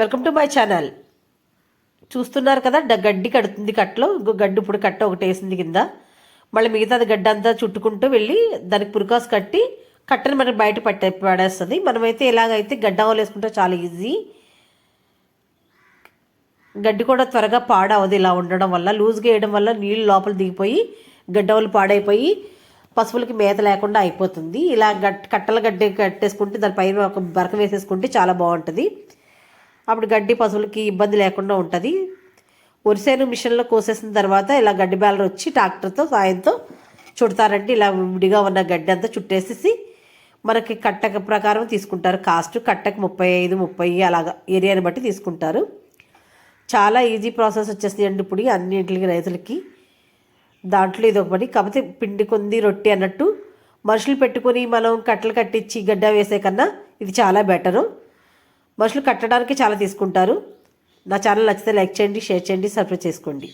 Welcome to my channel. చూస్తున్నారు కదా గడ్డి కడుతుంది కట్టలో ఇంకో గడ్డి ఇప్పుడు కట్ట ఒకటి వేసింది కింద. మళ్ళీ మిగతాది గడ్డ అంతా చుట్టుకుంటూ వెళ్ళి దానికి పురికాసు కట్టి కట్టని మనకి బయట పట్టే పడేస్తుంది. మనమైతే ఎలాగైతే గడ్డ వేసుకుంటే చాలా ఈజీ. గడ్డి కూడా త్వరగా పాడవదు ఇలా ఉండడం వల్ల. లూజ్గా వేయడం వల్ల నీళ్ళు లోపల దిగిపోయి గడ్డవలు పాడైపోయి పశువులకి మేత లేకుండా అయిపోతుంది. ఇలా గట్ కట్టల గడ్డి కట్టేసుకుంటే దానిపైన ఒక బరక వేసేసుకుంటే చాలా బాగుంటుంది. అప్పుడు గడ్డి పశువులకి ఇబ్బంది లేకుండా ఉంటుంది. వరిసేను మిషన్లో కోసేసిన తర్వాత ఇలా గడ్డి బ్యాలర్ వచ్చి ట్రాక్టర్తో సాయంతో చుడతారంటే ఇలా విడిగా ఉన్న గడ్డి అంతా చుట్టేసేసి మనకి కట్టక ప్రకారం తీసుకుంటారు. కాస్ట్ కట్టకు ముప్పై ఐదు ముప్పై అలాగా ఏరియాని బట్టి తీసుకుంటారు. చాలా ఈజీ ప్రాసెస్ వచ్చేస్తుంది అండి ఇప్పుడు అన్నింటికి రైతులకి. దాంట్లో ఇది ఒక పని. కాకపోతే పిండి కొంది రొట్టె అన్నట్టు మనుషులు పెట్టుకొని మనం కట్టలు కట్టించి గడ్డ వేసే కన్నా ఇది చాలా బెటరు. మనుషులు కట్టడానికి చాలా తీసుకుంటారు. నా ఛానల్ నచ్చితే లైక్ చేయండి షేర్ చేయండి సబ్స్క్రైబ్ చేసుకోండి.